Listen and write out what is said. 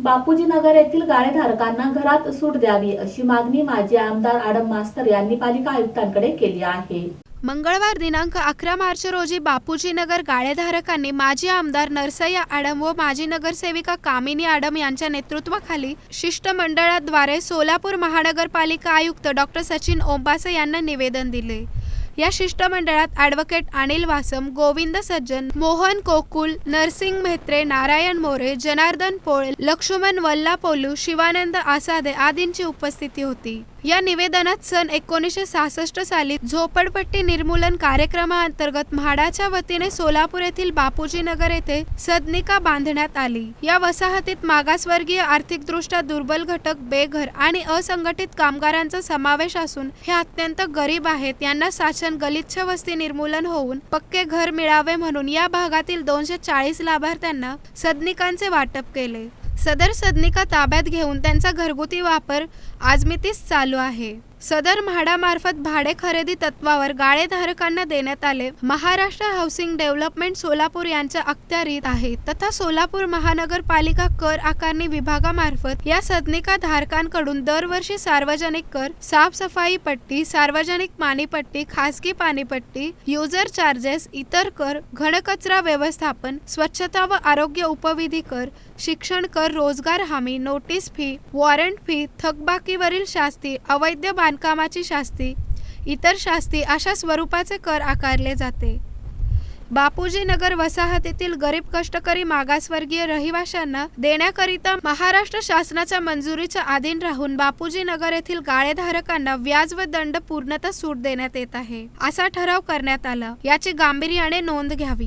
बापूजी नगर येथील गाळेधारकांना घरात सूट द्यावी अशी मागणी माजी आमदार आडम मास्तर यांनी पालिका आयुक्तांकडे केली आहे. मंगळवार दिनांक अकरा मार्च रोजी बापूजीनगर गाळेधारकांनी माजी आमदार नरसय्या आडम व माजी नगरसेविका कामिनी आडम यांच्या नेतृत्वाखाली शिष्टमंडळाद्वारे सोलापूर महानगरपालिका आयुक्त डॉक्टर सचिन ओंबासे यांना निवेदन दिले. या शिष्टमंडळात ॲडव्होकेट अनिल वासम गोविंद सज्जन मोहन कोकुल नरसिंग म्हेत्रे नारायण मोरे जनार्दन पोळ लक्ष्मण वल्लापोलू शिवानंद आसादे आदींची उपस्थिती होती. या निवेदनात सन एकोणीसशे सहासष्ट साली झोपडपट्टी निर्मूलन कार्यक्रमाअंतर्गत म्हाडाच्या वतीने सोलापूर येथील बापूजी नगर येथे सदनिका बांधण्यात आली. या वसाहतीत मागासवर्गीय आर्थिकदृष्ट्या दुर्बल घटक बेघर आणि असंघटित कामगारांचा समावेश असून हे अत्यंत गरीब आहेत. यांना शासन गलिच्छ वस्ती निर्मूलन होऊन पक्के घर मिळावे म्हणून या भागातील दोनशे चाळीस लाभार्थ्यांना सदनिकांचे वाटप केले. सदर सदनिका ताब्यात घेऊन त्यांचा घरगुती वापर आजमितीस चालू आहे. सदर म्हाडामार्फत भाडे खरेदी तत्वावर गाळेधारकांना देण्यात आले. महाराष्ट्र हाऊसिंग डेव्हलपमेंट सोलापूर यांच्या अखत्यारीत आहे. तथा सोलापूर महानगरपालिका कर आकारणी विभागामार्फत या सदनिका धारकांकडून दरवर्षी सार्वजनिक कर साफसफाई पट्टी सार्वजनिक पाणीपट्टी खासगी पाणीपट्टी युजर चार्जेस इतर कर घनकचरा व्यवस्थापन स्वच्छता व आरोग्य उपविधी कर शिक्षण कर रोजगार हमी नोटीस फी वॉरंट फी थकबाकीवरील शास्ती अवैध बांधकामाची शास्ती इतर शास्ती अशा स्वरूपाचे कर आकारले जाते. बापूजी नगर वसाहतीतील गरीब कष्टकरी मागासवर्गीय रहिवाशांना देण्याकरिता महाराष्ट्र शासनाच्या मंजुरीच्या अधीन राहून बापूजी नगर येथील गाळेधारकांना व्याज व दंड पूर्णतः सूट देण्यात येत आहे असा ठराव करण्यात आला. याची गांभीर्याने नोंद घ्यावी.